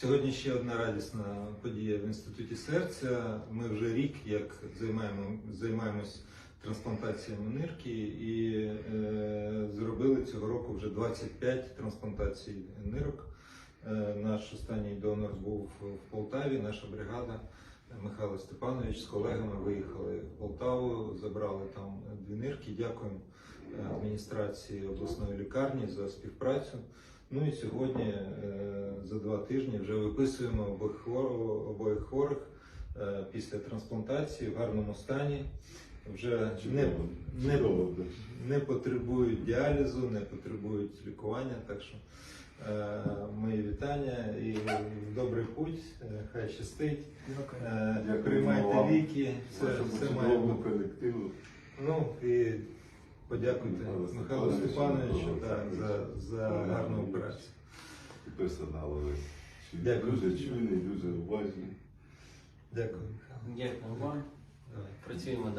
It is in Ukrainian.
Сьогодні ще одна радісна подія в інституті серця. Ми вже рік як займаємо, займаємось трансплантаціями нирки і е, зробили цього року вже 25 трансплантацій нирок. Е, наш останній донор був в Полтаві, наша бригада. Михайло Степанович з колегами виїхали в Полтаву, забрали там дві нирки. Дякуємо е, адміністрації обласної лікарні за співпрацю. Ну і сьогодні е, за два тижні вже виписуємо обох хворих е, після трансплантації в гарному стані. Вже не, не, не потребують діалізу, не потребують лікування. Так що е, мої вітання і в добрий путь. Е, Хай щастить. Е, Приймайте ліки, все, все має бути. колективу. Ну і подякуйте Михайлу Михайлу Степановичу, Степановичу так, за, за гарну операцію. Персоналу. Дякую. Дуже чуйний, дуже уважний. Дякую, Дякую вам. Працюємо далі.